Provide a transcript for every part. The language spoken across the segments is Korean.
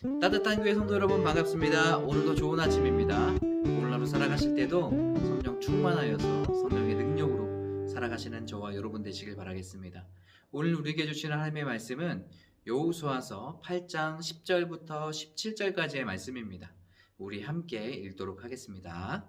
따뜻한 교회 성도 여러분 반갑습니다. 오늘도 좋은 아침입니다. 오늘 하루 살아가실 때도 성령 충만하여서 성령의 능력으로 살아가시는 저와 여러분 되시길 바라겠습니다. 오늘 우리에게 주시는 하나님의 말씀은 여호수아서 8장 10절부터 17절까지의 말씀입니다. 우리 함께 읽도록 하겠습니다.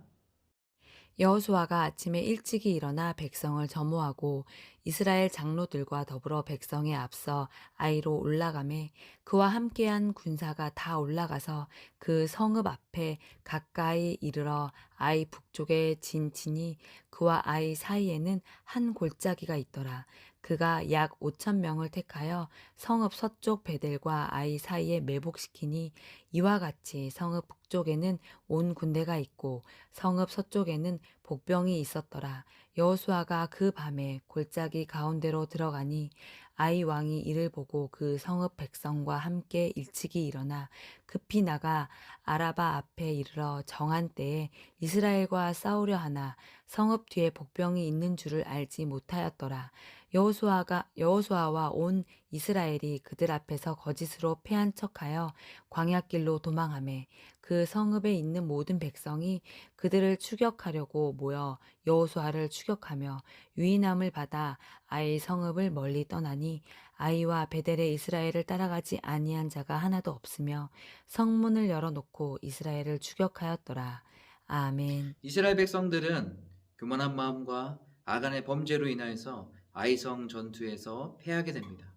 여호수아가 아침에 일찍이 일어나 백성을 점호하고 이스라엘 장로들과 더불어 백성에 앞서 아이로 올라가매 그와 함께한 군사가 다 올라가서 그 성읍 앞에 가까이 이르러 아이 북쪽에 진치니 그와 아이 사이에는 한 골짜기가 있더라. 그가 약 5천 명을 택하여 성읍 서쪽 베델과 아이 사이에 매복시키니 이와 같이 성읍 북쪽에는 온 군대가 있고 성읍 서쪽에는 복병이 있었더라. 여호수아가 그 밤에 골짜기 가운데로 들어가니 아이 왕이 이를 보고 그 성읍 백성과 함께 일찍이 일어나 급히 나가 아라바 앞에 이르러 정한 때에 이스라엘과 싸우려 하나 성읍 뒤에 복병이 있는 줄을 알지 못하였더라. 여호수아가 여호수아와 온 이스라엘이 그들 앞에서 거짓으로 패한 척하여 광야길로 도망하매 그 성읍에 있는 모든 백성이 그들을 추격하려고 모여 여호수아를 추격하며 유인함을 받아 아이 성읍을 멀리 떠나니 아이와 베델의 이스라엘을 따라가지 아니한 자가 하나도 없으며 성문을 열어놓고 이스라엘을 추격하였더라. 아멘. 이스라엘 백성들은 교만한 마음과 아간의 범죄로 인하여서 아이성 전투에서 패하게 됩니다.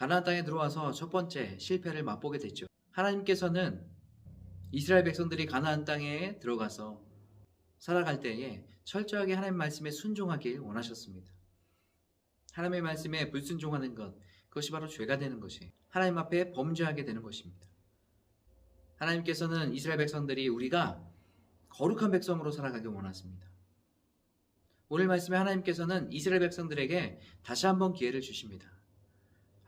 가나안 땅에 들어와서 첫 번째 실패를 맛보게 됐죠. 하나님께서는 이스라엘 백성들이 가나안 땅에 들어가서 살아갈 때에 철저하게 하나님 말씀에 순종하길 원하셨습니다. 하나님의 말씀에 불순종하는 것, 그것이 바로 죄가 되는 것이 하나님 앞에 범죄하게 되는 것입니다. 하나님께서는 이스라엘 백성들이 우리가 거룩한 백성으로 살아가길 원하십니다. 오늘 말씀에 하나님께서는 이스라엘 백성들에게 다시 한번 기회를 주십니다.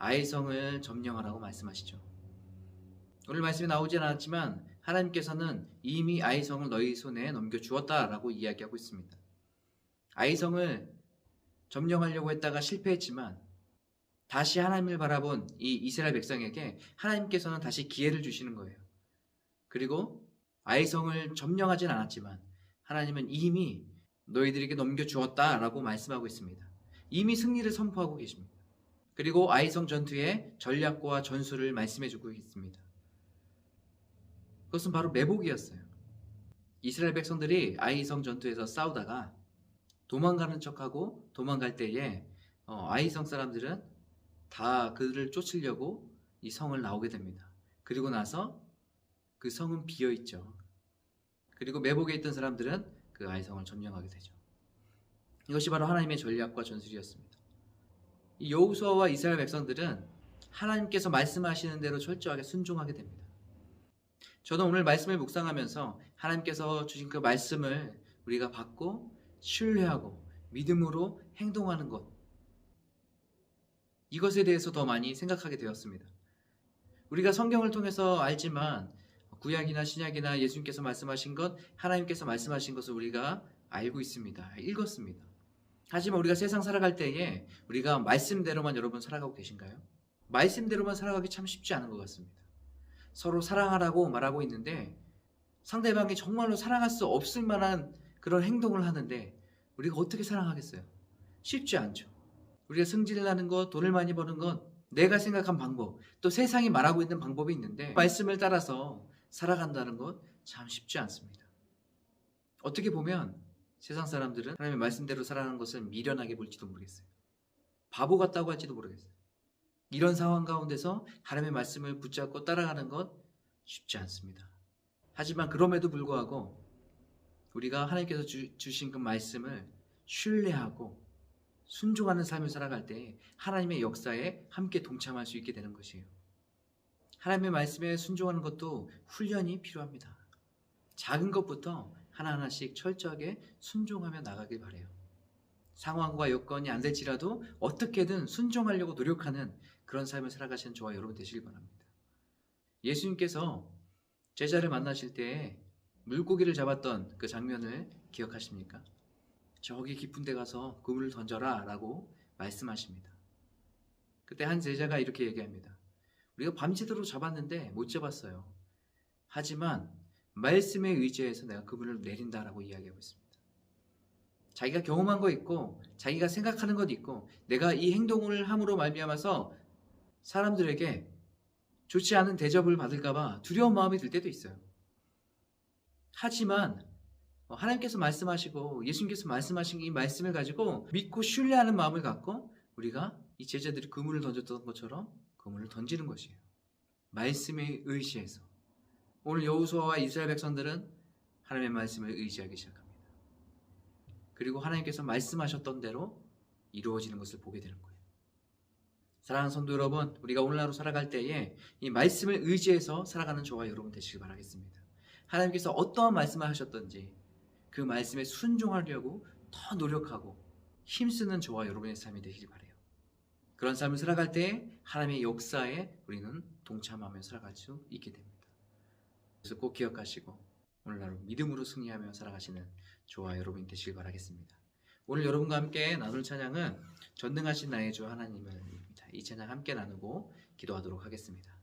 아이 성을 점령하라고 말씀하시죠. 오늘 말씀에 나오진 않았지만 하나님께서는 이미 아이 성을 너희 손에 넘겨 주었다라고 이야기하고 있습니다. 아이 성을 점령하려고 했다가 실패했지만 다시 하나님을 바라본 이 이스라엘 백성에게 하나님께서는 다시 기회를 주시는 거예요. 그리고 아이 성을 점령하진 않았지만 하나님은 이미 너희들에게 넘겨 주었다라고 말씀하고 있습니다. 이미 승리를 선포하고 계십니다. 그리고 아이성 전투의 전략과 전술을 말씀해 주고 있습니다. 그것은 바로 매복이었어요. 이스라엘 백성들이 아이성 전투에서 싸우다가 도망가는 척하고 도망갈 때에 어, 아이성 사람들은 다 그들을 쫓으려고 이 성을 나오게 됩니다. 그리고 나서 그 성은 비어 있죠. 그리고 매복에 있던 사람들은 그 아이성을 점령하게 되죠. 이것이 바로 하나님의 전략과 전술이었습니다. 이 여호수아와 이스라엘 백성들은 하나님께서 말씀하시는 대로 철저하게 순종하게 됩니다. 저는 오늘 말씀을 묵상하면서 하나님께서 주신 그 말씀을 우리가 받고 신뢰하고 믿음으로 행동하는 것 이것에 대해서 더 많이 생각하게 되었습니다. 우리가 성경을 통해서 알지만 구약이나 신약이나 예수님께서 말씀하신 것, 하나님께서 말씀하신 것을 우리가 알고 있습니다. 읽었습니다. 하지만 우리가 세상 살아갈 때에 우리가 말씀대로만 여러분 살아가고 계신가요? 말씀대로만 살아가기 참 쉽지 않은 것 같습니다. 서로 사랑하라고 말하고 있는데 상대방이 정말로 사랑할 수 없을 만한 그런 행동을 하는데 우리가 어떻게 사랑하겠어요? 쉽지 않죠. 우리가 승진을 하는 것, 돈을 많이 버는 것, 내가 생각한 방법, 또 세상이 말하고 있는 방법이 있는데 말씀을 따라서 살아간다는 것 참 쉽지 않습니다. 어떻게 보면 세상 사람들은 하나님의 말씀대로 살아가는 것을 미련하게 볼지도 모르겠어요. 바보 같다고 할지도 모르겠어요. 이런 상황 가운데서 하나님의 말씀을 붙잡고 따라가는 것 쉽지 않습니다. 하지만 그럼에도 불구하고 우리가 하나님께서 주, 주신 그 말씀을 신뢰하고 순종하는 삶을 살아갈 때 하나님의 역사에 함께 동참할 수 있게 되는 것이에요. 하나님의 말씀에 순종하는 것도 훈련이 필요합니다. 작은 것부터 하나하나씩 철저하게 순종하며 나가길 바래요. 상황과 여건이 안 될지라도 어떻게든 순종하려고 노력하는 그런 삶을 살아가시는 저와 여러분 되시길 바랍니다. 예수님께서 제자를 만나실 때 물고기를 잡았던 그 장면을 기억하십니까? 저기 깊은 데 가서 그물을 던져라 라고 말씀하십니다. 그때 한 제자가 이렇게 얘기합니다. 우리가 밤새도록 잡았는데 못 잡았어요. 하지만 말씀에 의지해서 내가 그분을 내린다라고 이야기하고 있습니다. 자기가 경험한 거 있고 자기가 생각하는 것 있고 내가 이 행동을 함으로 말미암아서 사람들에게 좋지 않은 대접을 받을까봐 두려운 마음이 들 때도 있어요. 하지만 어, 하나님께서 말씀하시고 예수님께서 말씀하신 이 말씀을 가지고 믿고 신뢰하는 마음을 갖고 우리가 이 제자들이 그물을 던졌던 것처럼 그물을 던지는 것이에요. 말씀에 의지해서 오늘 여호수아와 이스라엘 백성들은 하나님의 말씀을 의지하기 시작합니다. 그리고 하나님께서 말씀하셨던 대로 이루어지는 것을 보게 되는 거예요. 사랑하는 성도 여러분, 우리가 오늘 하루 살아갈 때에 이 말씀을 의지해서 살아가는 저와 여러분 되시길 바라겠습니다. 하나님께서 어떠한 말씀을 하셨던지 그 말씀에 순종하려고 더 노력하고 힘쓰는 저와 여러분의 삶이 되길 바래요. 그런 삶을 살아갈 때 하나님의 역사에 우리는 동참하며 살아갈 수 있게 됩니다. 그래서 꼭 기억하시고 오늘 하루 믿음으로 승리하며 살아가시는 저와 여러분이 되시길 바라겠습니다. 오늘 여러분과 함께 나눌 찬양은 전능하신 나의 주 하나님을 입니다. 이 찬양 함께 나누고 기도하도록 하겠습니다.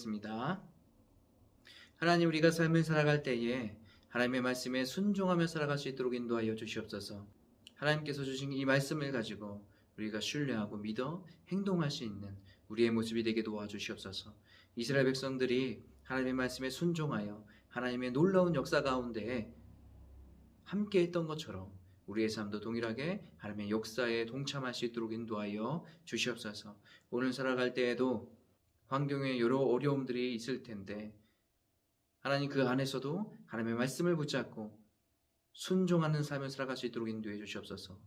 기도하겠습니다. 하나님 우리가 삶을 살아갈 때에 하나님의 말씀에 순종하며 살아갈 수 있도록 인도하여 주시옵소서. 하나님께서 주신 이 말씀을 가지고 우리가 신뢰하고 믿어 행동할 수 있는 우리의 모습이 되게 도와주시옵소서. 이스라엘 백성들이 하나님의 말씀에 순종하여 하나님의 놀라운 역사 가운데 함께 했던 것처럼 우리의 삶도 동일하게 하나님의 역사에 동참할 수 있도록 인도하여 주시옵소서. 오늘 살아갈 때에도 환경에 여러 어려움들이 있을 텐데 하나님 그 안에서도 하나님의 말씀을 붙잡고 순종하는 삶을 살아갈 수 있도록 인도해 주시옵소서.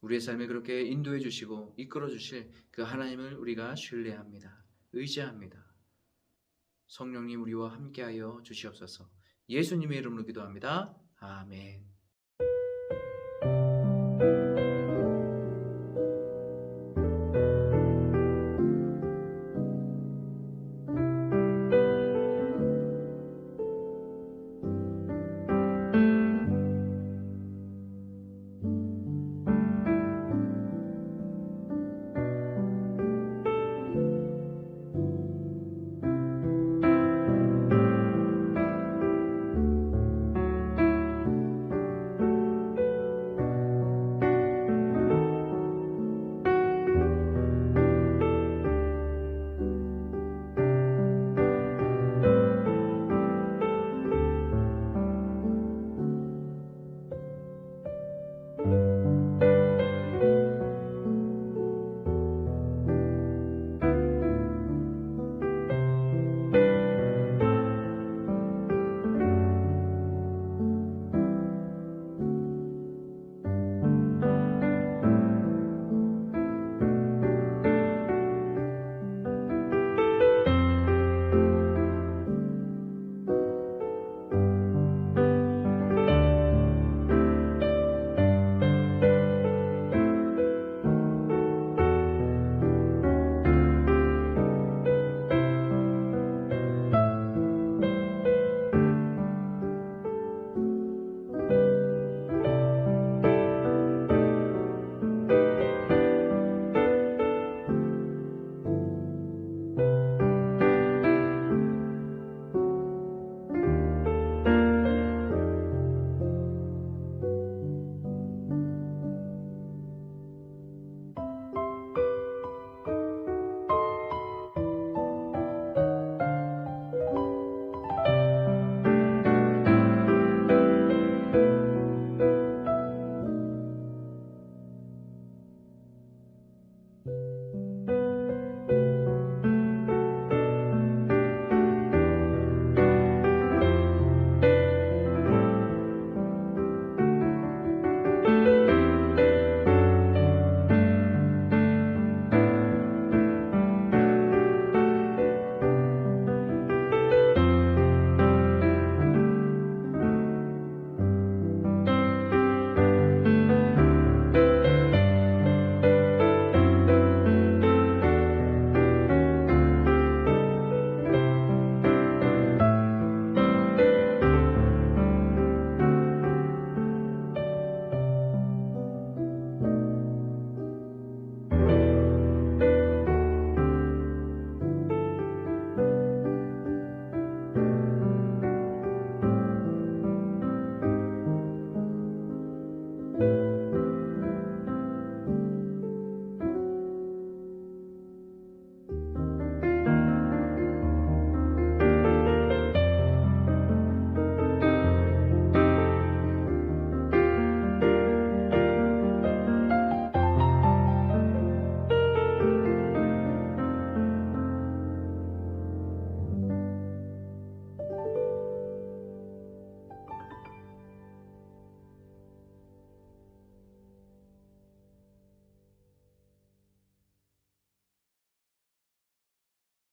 우리의 삶을 그렇게 인도해 주시고 이끌어 주실 그 하나님을 우리가 신뢰합니다. 의지합니다. 성령님 우리와 함께하여 주시옵소서. 예수님의 이름으로 기도합니다. 아멘.